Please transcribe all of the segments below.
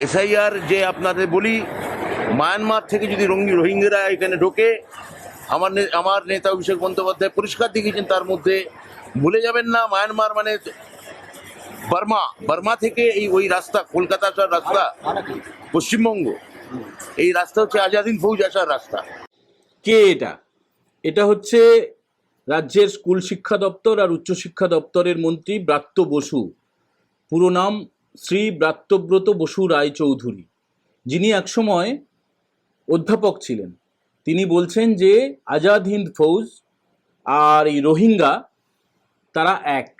SIR যে আপনাদের বলি, মায়ানমার থেকে যদি রোহিঙ্গি রোহিঙ্গারা এখানে ঢোকে, আমার আমার নেতা অভিষেক বন্দ্যোপাধ্যায় পরিষ্কার দেখিয়েছেন তার মধ্যে, ভুলে যাবেন না, মায়ানমার মানে বার্মা বার্মা থেকে এই ওই রাস্তা কলকাতা আসার রাস্তা, পশ্চিমবঙ্গ, এই রাস্তা হচ্ছে আজাদিন ফৌজ আসার রাস্তা। কে এটা? এটা হচ্ছে রাজ্যের স্কুল শিক্ষা দপ্তর আর উচ্চশিক্ষা দপ্তরের মন্ত্রী ব্রাত্য বসু। পুরো নাম শ্রী ব্রাত্যব্রত বসু রায়চৌধুরী, যিনি একসময় অধ্যাপক ছিলেন। তিনি বলছেন যে আজাদ হিন্দ ফৌজ আর এই রোহিঙ্গা তারা এক।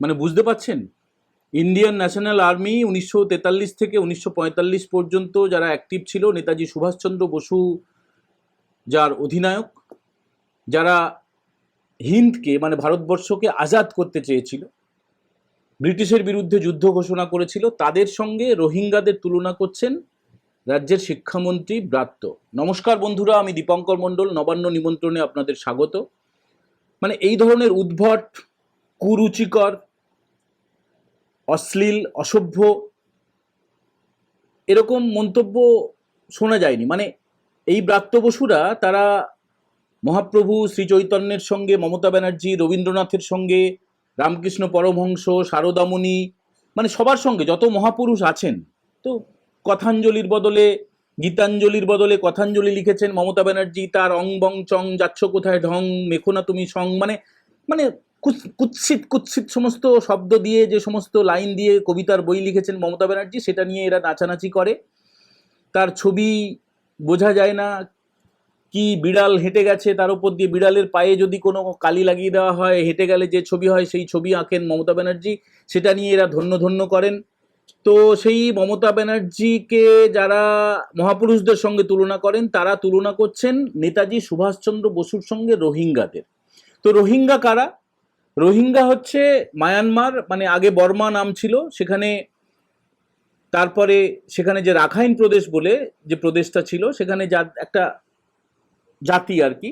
মানে বুঝতে পাচ্ছেন ইন্ডিয়ান ন্যাশনাল আর্মি উনিশশো তেতাল্লিশ থেকে উনিশশো পঁয়তাল্লিশ পর্যন্ত যারা অ্যাক্টিভ ছিল, নেতাজি সুভাষচন্দ্র বসু যার অধিনায়ক, যারা হিন্দকে মানে ভারতবর্ষকে আজাদ করতে চেয়েছিল ব্রিটিশের বিরুদ্ধে যুদ্ধ ঘোষণা করেছিল। তাদের সঙ্গে রোহিঙ্গাদের তুলনা করছেন রাজ্যের শিক্ষামন্ত্রী ব্রাত্য। নমস্কার বন্ধুরা, আমি দীপঙ্কর মণ্ডল, নবান্ন নিমন্ত্রণে আপনাদের স্বাগত। মানে এই ধরনের উদ্ভট, কুরুচিকর, অশ্লীল, অসভ্য এরকম মন্তব্য শোনা যায়নি। মানে এই ব্রাত্য বসুরা, তারা মহাপ্রভু শ্রী চৈতন্যের সঙ্গে, মমতা ব্যানার্জি, রবীন্দ্রনাথের সঙ্গে রামকৃষ্ণ পরমহংস শারদামণি মানে সবার সঙ্গে যত মহাপুরুষ আছেন, তো কথাঞ্জলির বদলে, গীতাঞ্জলির বদলে কথাঞ্জলি লিখেছেন মমতা ব্যানার্জি, তার অং বং চং, যাচ্ছ কোথায় ঢং, মেখো না তুমি সং মানে মানে কুৎসিত কুৎসিত সমস্ত শব্দ দিয়ে, যে সমস্ত লাইন দিয়ে কবিতার বই লিখেছেন মমতা ব্যানার্জি, সেটা নিয়ে এরা নাচানাচি করে। তার ছবি বোঝা যায় না কি বিড়াল হেঁটে গেছে, তার উপর দিয়ে বিড়ালের পায়ে যদি কোনো কালি লাগিয়ে দেওয়া হয়, হেঁটে গেলে যে ছবি হয় সেই ছবি আঁকেন মমতা ব্যানার্জি। সেটা নিয়ে এরা ধন্য ধন্য করেন। তো সেই মমতা ব্যানার্জিকে যারা মহাপুরুষদের সঙ্গে তুলনা করেন, তারা তুলনা করছেন নেতাজি সুভাষচন্দ্র বসুর সঙ্গে রোহিঙ্গাদের। তো রোহিঙ্গা কারা? রোহিঙ্গা হচ্ছে মায়ানমার মানে আগে বর্মা নাম ছিল, সেখানে তারপরে সেখানে যে রাখাইন প্রদেশ বলে যে প্রদেশটা ছিল, সেখানে যা একটা জাতি আর কি।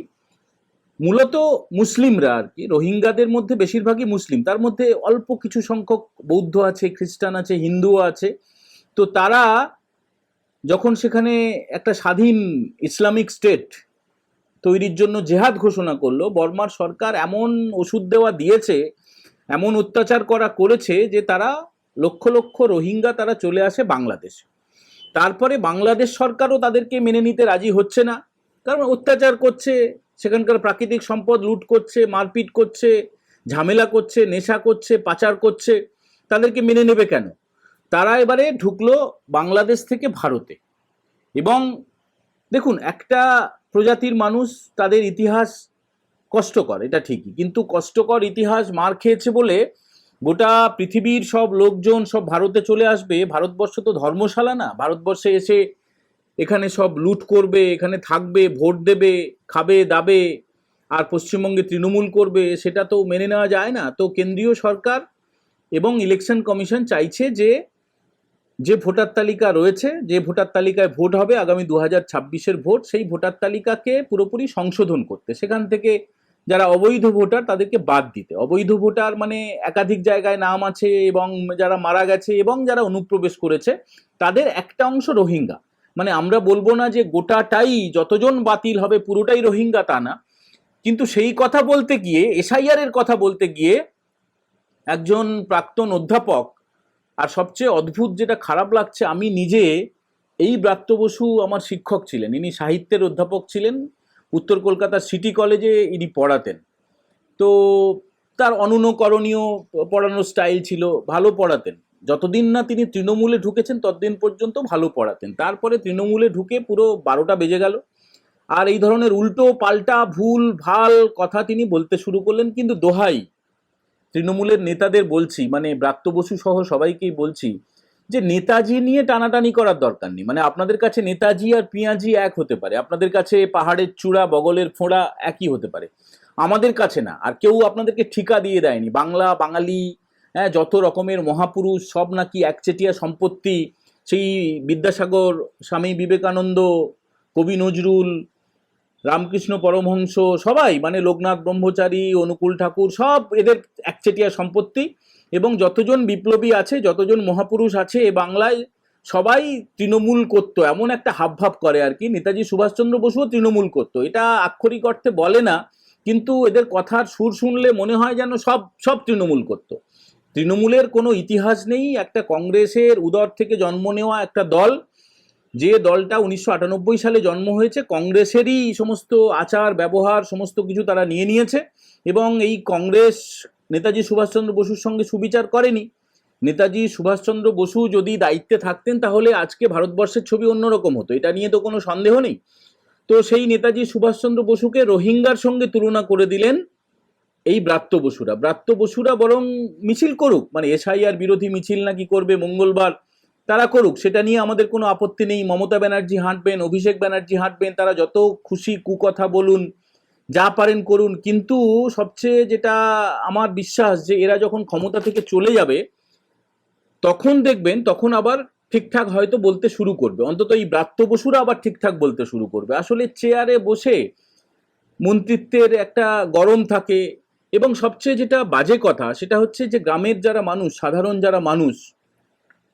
মূলত মুসলিমরা আর কি, রোহিঙ্গাদের মধ্যে বেশিরভাগই মুসলিম। তার মধ্যে অল্প কিছু সংখ্যক বৌদ্ধ আছে, খ্রিস্টান আছে, হিন্দুও আছে। তো তারা যখন সেখানে একটা স্বাধীন ইসলামিক স্টেট তৈরির জন্য জেহাদ ঘোষণা করল, বর্মার সরকার এমন ওষুধ দেওয়া দিয়েছে, এমন অত্যাচার করা করেছে যে তারা লক্ষ লক্ষ রোহিঙ্গা তারা চলে আসে বাংলাদেশে। তারপরে বাংলাদেশ সরকারও তাদেরকে মেনে নিতে রাজি হচ্ছে না। কারণ অত্যাচার করছে, সেখানকার প্রাকৃতিক সম্পদ লুট করছে, মারপিট করছে, ঝামেলা করছে, নেশা করছে, পাচার করছে, তাদেরকে মেনে নেবে কেন? তারা এবারে ঢুকলো বাংলাদেশ থেকে ভারতে। এবং দেখুন, একটা প্রজাতির মানুষ তাদের ইতিহাস কষ্টকর, এটা ঠিকই। কিন্তু কষ্টকর ইতিহাস মার খেয়েছে বলে গোটা পৃথিবীর সব লোকজন, সব ভারতে চলে আসবে। ভারতবর্ষ তো ধর্মশালা না। ভারতবর্ষে এসে এখানে সব লুট করবে, এখানে থাকবে, ভোট দেবে, খাবে, দাবে, আর পশ্চিমবঙ্গে তৃণমূল করবে, সেটা তো মেনে নেওয়া যায় না। তো কেন্দ্রীয় সরকার এবং ইলেকশন কমিশন চাইছে যে যে ভোটার তালিকা রয়েছে, যে ভোটার তালিকায় ভোট হবে আগামী দু হাজার ছাব্বিশের ভোট, সেই ভোটার তালিকাকে পুরোপুরি সংশোধন করতে। সেখান থেকে যারা অবৈধ ভোটার তাদেরকে বাদ দিতে। অবৈধ ভোটার মানে একাধিক জায়গায় নাম আছে এবং যারা মারা গেছে এবং যারা অনুপ্রবেশ করেছে, তাদের একটা অংশ রোহিঙ্গা। মানে আমরা বলব না যে গোটাটাই যতজন বাতিল হবে পুরোটাই রোহিঙ্গা তা না। কিন্তু সেই কথা বলতে গিয়ে, এসআইআর এর কথা বলতে গিয়ে একজন প্রাক্তন অধ্যাপক, আর সবচেয়ে অদ্ভুত যেটা খারাপ লাগছে, আমি নিজে এই ব্রাত্য বসু আমার শিক্ষক ছিলেন। ইনি সাহিত্যের অধ্যাপক ছিলেন, উত্তর কলকাতার সিটি কলেজে ইনি পড়াতেন। তো তার অনুনকরণীয় পড়ানোর স্টাইল ছিল, ভালো পড়াতেন। যতদিন না তিনি তৃণমূলে ঢুকেছেন, ততদিন পর্যন্ত ভালো পড়াতেন। তারপরে তৃণমূলে ঢুকে পুরো বারোটা বেজে গেল। আর এই ধরনের উল্টো পাল্টা ভুল, ভালো কথা তিনি বলতে শুরু করলেন, কিন্তু দোহাই তৃণমূলের নেতাদের বলছি মানে ব্রাত্য বসু সহ সবাইকেই বলছি যে নেতাজি নিয়ে টানাটানি করার দরকার নেই। মানে আপনাদের কাছে নেতাজি আর পিঁয়াজি এক হতে পারে, আপনাদের কাছে পাহাড়ের চূড়া, বগলের ফোঁড়া একই হতে পারে। আমাদের কাছে না, আর কেউ আপনাদেরকে ঠিকা দিয়ে দেয়নি। বাংলা, বাঙালি হ্যাঁ যত রকমের মহাপুরুষ, সব নাকি একচেটিয়া সম্পত্তি। সেই বিদ্যাসাগর, স্বামী বিবেকানন্দ, কবি নজরুল, রামকৃষ্ণ পরমহংস, সবাই মানে লোকনাথ ব্রহ্মচারী, অনুকূল ঠাকুর, সব এদের একচেটিয়া সম্পত্তি। এবং যতজন বিপ্লবী আছে, যতজন মহাপুরুষ আছে, এ বাংলায় সবাই তৃণমূল করত। এমন একটা হাবভাব করে আর কি। নেতাজি সুভাষচন্দ্র বসুও তৃণমূল করত। এটা আক্ষরিক অর্থে বলে না, কিন্তু এদের কথার সুর শুনলে মনে হয় যেন সব সব তৃণমূল করতো। তৃণমূলের কোনো ইতিহাস নেই, একটা কংগ্রেসের উদর থেকে জন্ম নেওয়া একটা দল। যে দলটা উনিশশো আটানব্বই সালে জন্ম হয়েছে, কংগ্রেসেরই সমস্ত আচার, ব্যবহার, সমস্ত কিছু তারা নিয়ে নিয়েছে এবং এই কংগ্রেস নেতাজি সুভাষচন্দ্র বসুর সঙ্গে সুবিচার করেনি। নেতাজি সুভাষচন্দ্র বসু যদি দায়িত্বে থাকতেন, তাহলে আজকে ভারতবর্ষের ছবি অন্যরকম হতো। এটা নিয়ে তো কোনো সন্দেহ নেই। তো সেই নেতাজি সুভাষচন্দ্র বসুকে রোহিঙ্গার সঙ্গে তুলনা করে দিলেন এই ব্রাত্য বসুরা। ব্রাত্য বসুরা বরং মিছিল করুক মানে এসআইআর বিরোধী মিছিল নাকি করবে মঙ্গলবার, তারা করুক, সেটা নিয়ে আমাদের কোনো আপত্তি নেই। মমতা ব্যানার্জি হাঁটবেন, অভিষেক ব্যানার্জি হাঁটবেন, তারা যত খুশি কুকথা বলুন, যা পারেন করুন। কিন্তু সবচেয়ে যেটা আমার বিশ্বাস যে এরা যখন ক্ষমতা থেকে চলে যাবে, তখন দেখবেন, তখন আবার ঠিকঠাক হয়তো বলতে শুরু করবে। অন্তত এই ব্রাত্য বসুরা আবার ঠিকঠাক বলতে শুরু করবে। আসলে চেয়ারে বসে মন্ত্রিত্বের একটা গরম থাকে এবং সবচেয়ে যেটা বাজে কথা সেটা হচ্ছে যে গ্রামের যারা মানুষ, সাধারণ যারা মানুষ,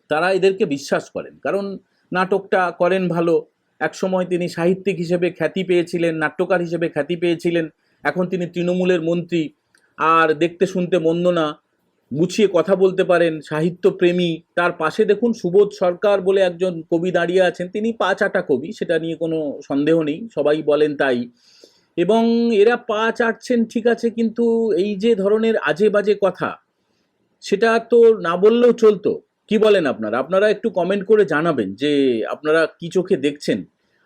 তারা এদেরকে বিশ্বাস করেন। কারণ নাটকটা করেন ভালো। একসময় তিনি সাহিত্যিক হিসেবে খ্যাতি পেয়েছিলেন, নাট্যকার হিসেবে খ্যাতি পেয়েছিলেন। এখন তিনি তৃণমূলের মন্ত্রী। আর দেখতে শুনতে মন্দ না, গুছিয়ে কথা বলতে পারেন, সাহিত্যপ্রেমী। তার পাশে দেখুন সুবোধ সরকার বলে একজন কবি দাঁড়িয়ে আছেন। তিনি পাঁচ আটা কবি, সেটা নিয়ে কোনো সন্দেহ নেই, সবাই বলেন তাই। এবং এরা পা চাটছেন, ঠিক আছে, কিন্তু এই যে ধরনের আজে বাজে কথা, সেটা তো না বললেও চলতো। কি বলেন আপনারা? আপনারা একটু কমেন্ট করে জানাবেন যে আপনারা কি চোখে দেখছেন?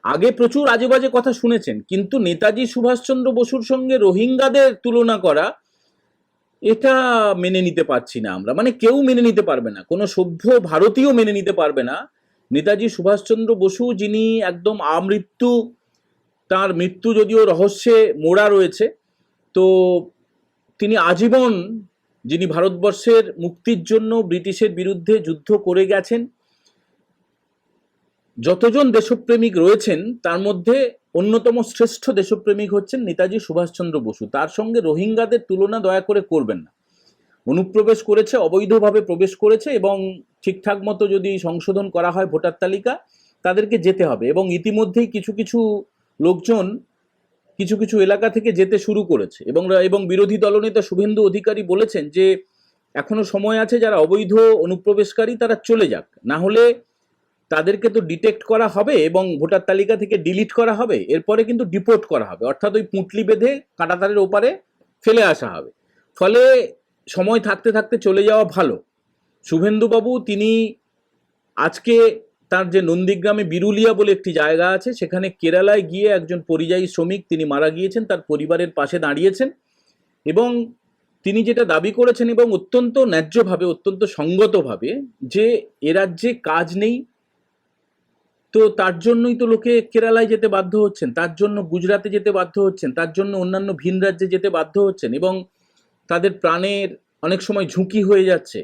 আগে প্রচুর আজে বাজে কথা শুনেছেন, কিন্তু নেতাজি সুভাষচন্দ্র বসুর সঙ্গে রোহিঙ্গাদের তুলনা করা, এটা মেনে নিতে পারছি না আমরা। মানে কেউ মেনে নিতে পারবে না, কোনো সভ্য ভারতীয় মেনে নিতে পারবে না। নেতাজি সুভাষচন্দ্র বসু যিনি একদম আমৃত্যু তার মৃত্যু যদিও রহস্যে মোড়া রয়েছে, তো তিনি আজীবন, যিনি ভারতবর্ষের মুক্তির জন্য ব্রিটিশের বিরুদ্ধে যুদ্ধ করে গেছেন, যতজন দেশপ্রেমিক রয়েছেন, তার মধ্যে অন্যতম শ্রেষ্ঠ দেশপ্রেমিক হচ্ছেন নেতাজি সুভাষচন্দ্র বসু। তার সঙ্গে রোহিঙ্গাদের তুলনা দয়া করে করবেন না। অনুপ্রবেশ করেছে, অবৈধভাবে প্রবেশ করেছে এবং ঠিকঠাক মতো যদি সংশোধন করা হয় ভোটার তালিকা, তাদেরকে যেতে হবে এবং ইতিমধ্যেই কিছু কিছু লোকজন কিছু কিছু এলাকা থেকে যেতে শুরু করেছে এবং এবং বিরোধী দলনেতা শুভেন্দু অধিকারী বলেছেন যে, এখনও সময় আছে যারা অবৈধ অনুপ্রবেশকারী তারা চলে যাক। না হলে তাদেরকে তো ডিটেক্ট করা হবে এবং ভোটার তালিকা থেকে ডিলিট করা হবে, এরপরে কিন্তু ডিপোর্ট করা হবে। অর্থাৎ ওই পুঁটলি বেঁধে কাঁটাতারের ওপারে ফেলে আসা হবে। ফলে সময় থাকতে থাকতে চলে যাওয়া ভালো। শুভেন্দুবাবু, তিনি আজকে তার যে নন্দীগ্রামে বিরুলিয়া বলে একটি জায়গা আছে, সেখানে কেরালায় গিয়ে একজন পরিযায়ী শ্রমিক তিনি মারা গিয়েছেন, তার পরিবারের পাশে দাঁড়িয়েছেন এবং তিনি যেটা দাবি করেছেন এবং অত্যন্ত ন্যায্যভাবে, অত্যন্ত সঙ্গতভাবে যে এ রাজ্যে কাজ নেই, তো তার জন্যই তো লোকে কেরালায় যেতে বাধ্য হচ্ছেন, তার জন্য গুজরাটে যেতে বাধ্য হচ্ছেন, তার জন্য অন্যান্য ভিন রাজ্যে যেতে বাধ্য হচ্ছেন এবং তাদের প্রাণের অনেক সময় ঝুঁকি হয়ে যাচ্ছে।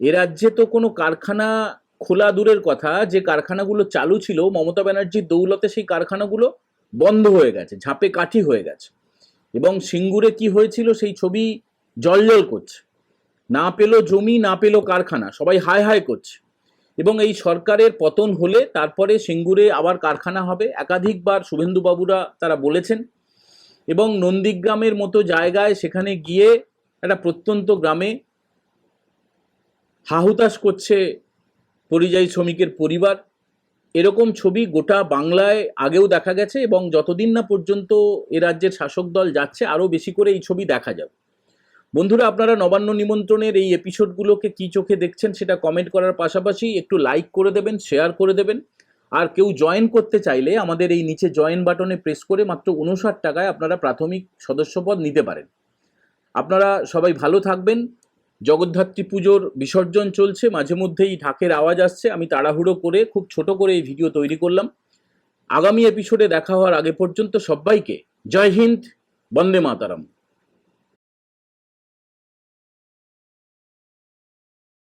এ রাজ্যে তো কোনো কারখানা খোলা দূরের কথা, যে কারখানাগুলো চালু ছিল, মমতা ব্যানার্জির দৌলতে সেই কারখানাগুলো বন্ধ হয়ে গেছে, ঝাঁপে কাঠি হয়ে গেছে। এবং সিঙ্গুরে কি হয়েছিল সেই ছবি জলজল করছে। না পেল জমি, না পেল কারখানা, সবাই হায় হায় করছে। এবং এই সরকারের পতন হলে তারপরে সিঙ্গুরে আবার কারখানা হবে, একাধিকবার শুভেন্দুবাবুরা তারা বলেছেন। এবং নন্দীগ্রামের মতো জায়গায় সেখানে গিয়ে একটা প্রত্যন্ত গ্রামে হাহুতাশ করছে পরিযায়ী শ্রমিকের পরিবার। এরকম ছবি গোটা বাংলায় আগেও দেখা গেছে এবং যতদিন না পর্যন্ত এ রাজ্যের শাসক দল যাচ্ছে, আরও বেশি করে এই ছবি দেখা যাবে। বন্ধুরা, আপনারা নবান্ন নিমন্ত্রণের এই এপিসোডগুলোকে কি চোখে দেখছেন সেটা কমেন্ট করার পাশাপাশি একটু লাইক করে দেবেন শেয়ার করে দেবেন। আর কেউ জয়েন করতে চাইলে আমাদের এই নিচে জয়েন বাটনে প্রেস করে মাত্র উনষাট টাকায় আপনারা প্রাথমিক সদস্যপদ নিতে পারেন। আপনারা সবাই ভালো থাকবেন। জগদ্ধাত্রী পুজোর বিসর্জন চলছে, মাঝে মধ্যেই ঢাকের আওয়াজ আসছে, আমি তাড়াহুড়ো করে, খুব ছোট করে এই ভিডিও তৈরি করলাম। আগামী এপিসোডে দেখা হওয়ার আগে পর্যন্ত সবাইকে জয় হিন্দ, বন্দে মাতারাম।